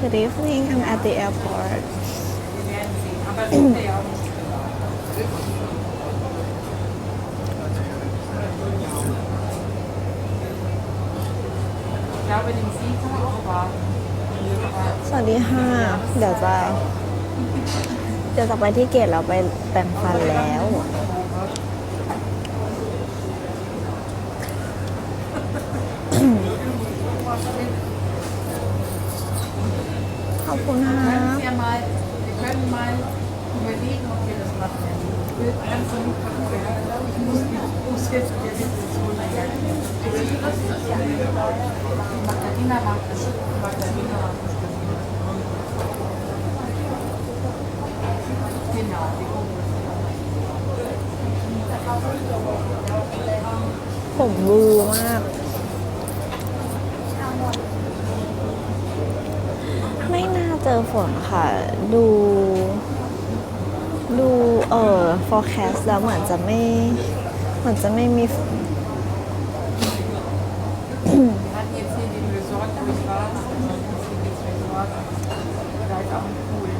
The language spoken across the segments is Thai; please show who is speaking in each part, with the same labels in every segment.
Speaker 1: Good evening I'm at the airport
Speaker 2: Ich glaube, den Sieg kann man auch warten.
Speaker 1: สวัสดีค่ะ เดี๋ยวจะ เดี๋ยวจะไปที่เกตเราไปแปรงฟันแล้ว ขอบคุณนะผมมือมาก เจอฝนค่ะ ดู ดูเอ่อ forecast แล้วเหมือนจะไม่ เหมือนจะไม่มี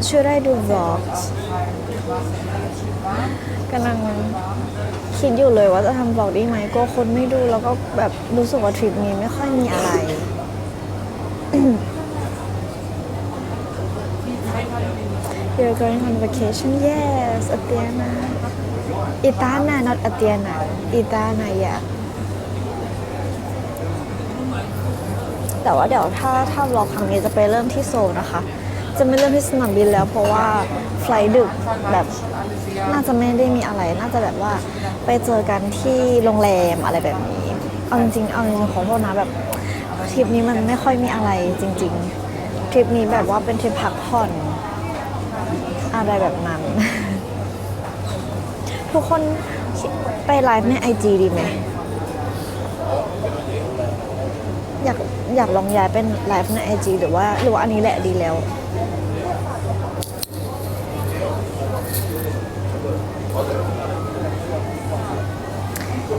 Speaker 1: ช่วยได้ดู vlogs กำลังคิดอยู่เลยว่าจะทำบล็อกดีไหมกลัวคนไม่ดูแล้วก็แบบรู้สึกว่าทริปนี้ไม่ค่อยมีอะไร You're going on vacation yes Atiana Itana not Atiana Itana yeah แต่ว่าเดี๋ยวถ้าถ้า vlog ครั้งนี้จะไปเริ่มที่โซลนะคะ จะไม่เริ่มที่สนามบินแล้วเพราะว่าไฟล์ดึกแบบน่าจะไม่ได้มีอะไร น่าจะแบบว่าไปเจอกันที่โรงแรมอะไรแบบนี้ เอาจริงๆเอาจริงๆขอโทษนะแบบทริปนี้มันไม่ค่อยมีอะไรจริง ๆ ทริปนี้แบบว่าเป็นทริปพักผ่อน อะไรแบบนั้น ทุกคนไปไลฟ์ในไอจีดีไหม อยากอยากลองย้ายเป็นไลฟ์ในไอจีหรือว่าหรือว่าอันนี้แหละดีแล้ว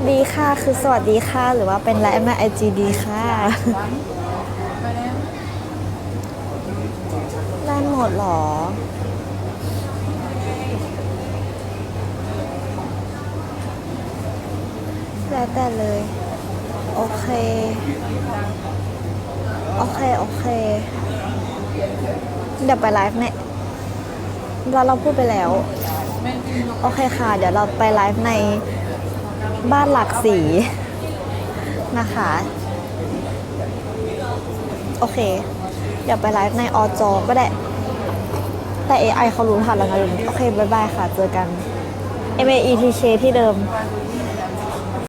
Speaker 1: ดีค่ะ คือสวัสดีค่ะ หรือว่าเป็นไลฟ์ในไอจีดีค่ะได้หมดเหรอ แล้วแต่เลย โอเค โอเค โอเค เดี๋ยวไปไลฟ์เนี่ยเราเราพูดไปแล้ว โอเคค่ะ เดี๋ยวเราไปไลฟ์ในบ้านหลักสีนะคะ โอเค เดี๋ยวไปไลฟ์ในอจอก็ได้ แต่ AI เขารู้ทันแล้วนะโอเค บ๊ายบายค่ะ เจอกัน M A E T K ที่เดิม